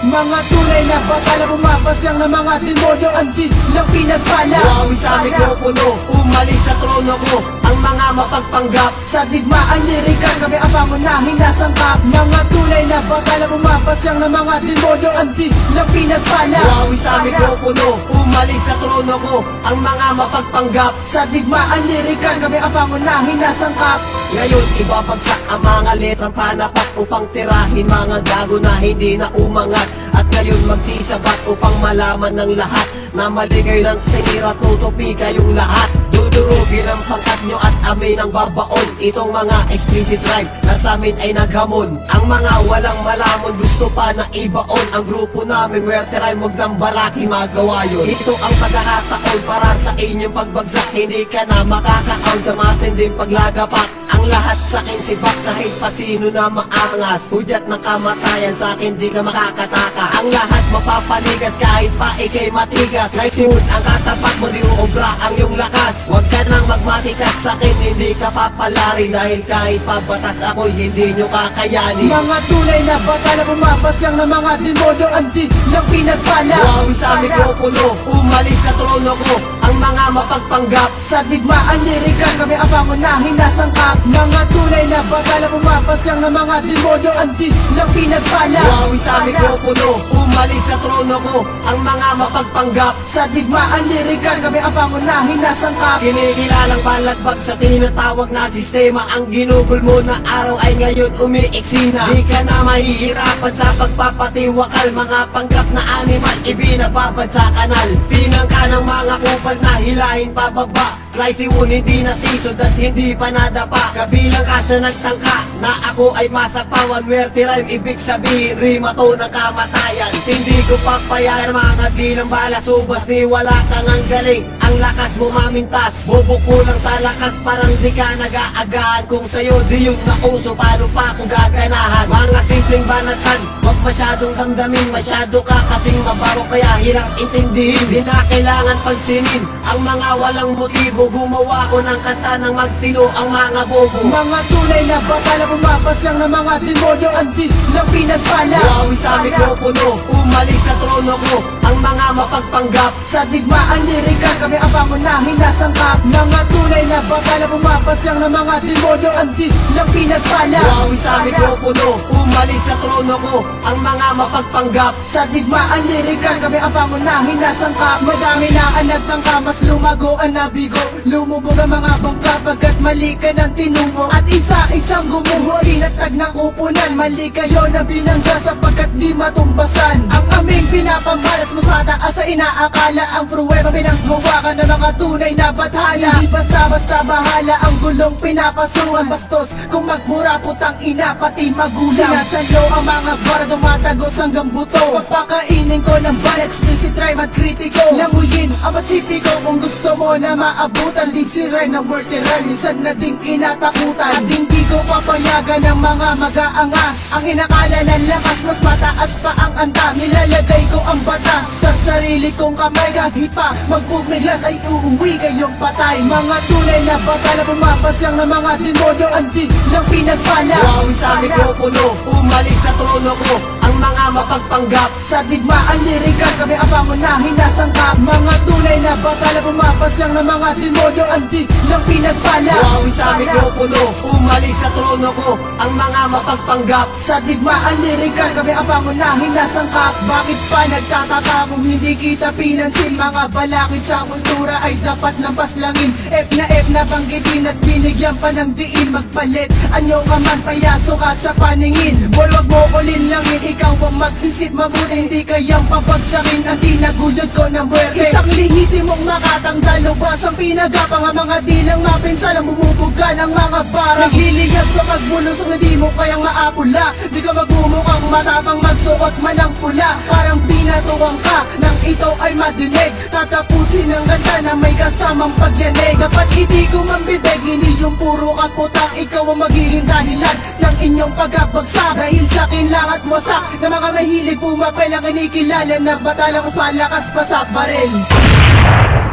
Mga tunay na batala Pumapasyang ng mga demonyo Ang di lang pinagpala. Buhawi sa mikropono, umalis sa trono ko Ang mga mapagpanggap. Sa digmaan lirikal kami ang pangunahin na sangkap Mga tunay na batala Pumapasyang ng mga demonyo Ang di lang pinagpala. Buhawi sa mikropono, umalis sa trono ko Ang mga mapagpanggap. Sa digmaan lirikal kami ang pangunahin na sangkap Ngayon ibabagsak ang mga letrang panapak Upang tirahin mga gago na hindi na umangat. At ngayon magsisabat upang malaman ng lahat Na maligay ng tinira tutupi kayong lahat Dudurugin ang pangkat nyo at amin ang babaon Itong mga explicit rhyme na sa amin ay naghamon. Ang mga walang malamon gusto pa na ibaon. Ang grupo namin werte rhyme wag nang balaki magawa yun. Ito ang pagkakataon para sa inyong pagbagsak. Hindi ka na makakaon sa matinding paglagapak. Ang lahat sa akin sibak kahit pa sino na maangas. Hudyat ng kamatayan sa akin di ka makakataka. Ang lahat mapapaligas kahit pa ikay matigas. Simut ang katapat mo di uobra ang iyong lakas. Huwag ka nang magmatikas sa akin hindi ka papalari Dahil kahit pabatas ako'y hindi nyo kakayanin. Mga tunay na batala Pumapasyang ng mga demonyo Ang di lang pinagpala. Buhawi sa mikropono, umalis sa trono ko. Ang mga mapagpanggap Sa digmaan lirikal kami ang pangunahin na sangkap Mga tunay na batala Pumapasyang ng mga demonyo Ang di lang pinagpala Buhawi sa mikropono, umalis sa trono ko Ang mga mapagpanggap. Sa digmaan lirikal kami ang pangunahin na sangkap Kinikilalang balagbag sa tinatawag na sistema. Ang ginugol mo na araw ay ngayon umiiksi na. Di ka na mahihirapan sa pagpapatiwakal. Mga panggap na animal ibinababad sa kanal. Pinangka ng mga kupal na hilahin pababa Klay siwon hindi natisod at hindi pa nadapa. Kabilang ka sa nagtangka na ako ay masapawan Werte rhyme ibig sabihin rima to ng kamatayan. Hindi ko papayagan mga dilang bala Subas ni wala kang ang galing. Ang lakas mo mamintas Bobo ko lang sa lakas parang di ka nag-aagahan. Kung sa'yo di yung nauso paano pa ako gaganahan? Mga simpleng banatan Huwag masyadong damdamin Masyado ka kasing mabaro kaya hirap intindihin. Di na kailangan pagsinin Ang mga walang motibo Gumawa ko ng kanta ng magtino ang mga bobo. Mga tunay na batala Pumapasyang ng mga demonyo Ang di lang pinagpala. Buhawi sa mikropono, umalis sa trono ko. Ang mga mapagpanggap. Sa digmaan lirikal kami ang pangunahin na sangkap Mga tunay na batala Pumapasyang ng mga demonyo Ang di lang pinagpala. Buhawi sa mikropono, umalis sa trono ko. Ang mga mapagpanggap. Sa digmaan lirikal kami ang pangunahin na sangkap Madami na ang nagtangka Mas lumago ang nabigo. Lumubog ang mga bangka Pagkat mali ka ng tinungo At isa-isang gumuho. Tinatag ng upunan. Mali kayo na binangga Sapagkat di matumbasan Pinapamalas Mas mataas sa inaakala. Ang pruweba pinanghawakan ng mga tunay na bathala. Hindi basta-basta bahala Ang gulong pinapasuhan Bastos kung magmura putang ina Pati magulang. Sinasalo ang mga bara Dumatagos hanggang buto. Pagpakainin ko ng bar Explicit rhyme at kritiko. Languyin ang patsipiko Kung gusto mo na maabutan. Diksi rhyme ng word rhyme Minsan na din kinatakutan At hindi ko papayagan ng mga mag-aangas. Ang inakala ng lakas Mas mataas pa ang antas. Nilalagay ko ang batas. Sa sarili kong kamay Kahit pa magbumiglas Ay uuwi kayong patay. Mga tunay na batala Pumapasyang ng mga demonyo. Ang di lang pinagpala. Buhawi sa mikropono, umalis sa trono ko. Ang mga mapagpanggap. Sa digmaan lirikal kami ang pangunahin na sangkap Mga tunay na batala Pumapasyang ng mga demonyo. Ang di lang pinagpala. Buhawi sa mikropono, umalis sa trono ko mapagpanggap. Sa digmaan lirikal kami ang pangunahin na sangkap Bakit pa nagtataka hindi kita pinansin? Mga balakid sa kultura ay dapat lampas langin F na F na banggitin at binigyan pa ng diin. Magpalit, anyo ka man payaso ka sa paningin. Boy wag mo ko linlangin, ikaw ang mag-isip mabuti. Hindi kayang papagsakin ang tinaguyod ko ng muerte Isang lingiti mong nakatanggal Lubas ang pinagapang. Ang mga dilang mapinsal Ang bumubuga ng mga bara Nagliliyab sa pagbulusok na di mo kayang maapula. Di ka magmumukhang matapang magsuot man ng pula. Parang pinatuwang ka nang ito ay madinig. Tatapusin ang ganda na may kasamang pagyanig. Dapat hindi ko mambibig Hindi yung puro kaputang Ikaw ang magiging dahilan ng inyong pagkabagsak Dahil sa akin lahat wasak Na mga mahilig pumapel ang kinikilala. Na batala mas malakas pa sa baril